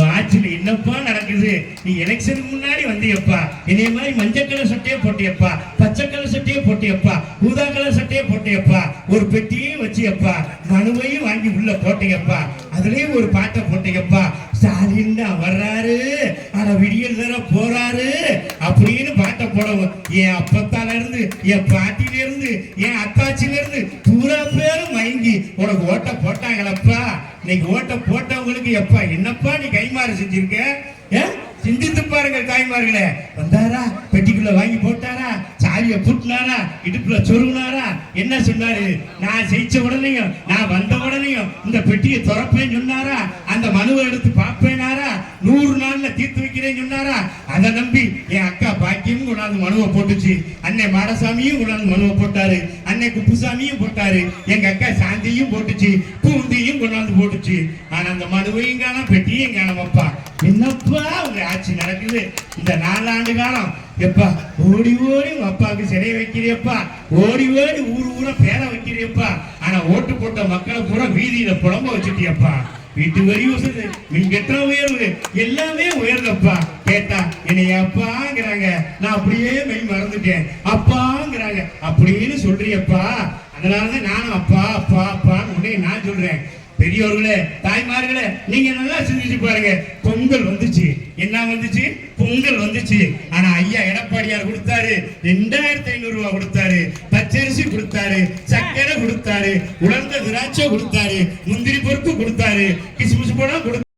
ஆட்சியில் என்னப்பா நடக்குது? நீ எலெக்ஷனுக்கு முன்னாடி வந்தியப்பா. இதே மாதிரி மஞ்சள் கலர் சட்டையே போட்டியப்பா. பச்சை கலர் சட்டையே போட்டியப்பா. ஊதா கலர் சட்டையே போட்டியப்பா. ஒரு பெட்டியும் வச்சியப்பா. மனுவையும் வாங்கி உள்ள போட்டியப்பா. அதுலயும் ஒரு பாட்டை போட்டியப்பா. ஸ்டாலின் தான் வர்றாரு. ஆனா விடியல் தர போறாரு. அப்படின்னு பாட்டை போடவும். என் அப்பத்தால இருந்து என் பாட்டில இருந்து என் அத்தாச்சில இருந்து பூரா பேரும் மயங்கி உனக்கு ஓட்ட போட்டாங்களப்பா. இன்னைக்கு ஓட்ட போட்டவங்களுக்கு எப்பா என்னப்பா நீ கைமாறு செஞ்சிருக்க? ஏ? சிந்தித்து பாருங்க தாய்மார்களே. வந்தாரா? பெட்டிக்குள்ள வாங்கி போட்டாரா? சாவிய புட்டினாரா? இடுப்புல சொருகினாரா? என்ன சொன்னாரு? நான் ஜெயிச்ச உடனேயும் நான் வந்த உடனேயும் இந்த பெட்டியை திறப்பேன்னு சொன்னாரா? அந்த மனுவை எடுத்து பார்ப்பேனாரா? நூறு நாள்ல தீர்த்து வைக்கிறேன்னு சொன்னாரா? அதை நம்பி கொண்டாந்து மனுவை போட்டுச்சு. அன்னை மாடசாமியும் கொண்டாந்து மனுவை போட்டாரு. அன்னை குப்புசாமியும் போட்டாரு. எங்க அக்கா சாந்தியும் போட்டுச்சு. பூந்தியும் கொண்டாந்து போட்டுச்சு. ஆனா அந்த மனுவையும் காணும் பெட்டியும் காணோமப்பா என்னப்பா உங்க ஆட்சி நடக்குது? இந்த நாலாண்டு காலம். எப்பா ஓடி ஓடி உங்க அப்பாவுக்கு சிறைய வைக்கிறியப்பா. ஓடி ஓடி ஊர் ஊரா பேர வைக்கிறியப்பா. ஆனா ஓட்டு போட்ட மக்களை பூரா வீதியில புலம்ப வச்சுட்டியப்பா. வீட்டு வரி வசதி மின் எத்தனை உயர்வு எல்லாமே உயர்ந்தப்பா. கேட்டா என்னை அப்பாங்கிறாங்க. நான் அப்படியே மெய் மறந்துட்டேன். அப்பாங்கிறாங்க. அப்படின்னு சொல்றியப்பா அதனாலதான் நானும் அப்பா அப்பா அப்பான்னு உடனே நான் சொல்றேன். பெரியோர்களே தாய்மார்களே நீங்க நல்லா சிந்திச்சு பாருங்க. பொங்கல் வந்துச்சு. என்ன வந்துச்சு? பொங்கல் வந்துச்சு. ஆனா ஐயா எடப்பாடியார் கொடுத்தாரு. ரெண்டாயிரத்தி ஐநூறு ரூபாய் கொடுத்தாரு. பச்சரிசி கொடுத்தாரு. கொடுத்தாரு உலர்ந்த திராட்சை கொடுத்தாரு. முந்திரி பொறுப்பு கொடுத்தாரு. கிசுமிசு பழம் கொடுத்தாரு.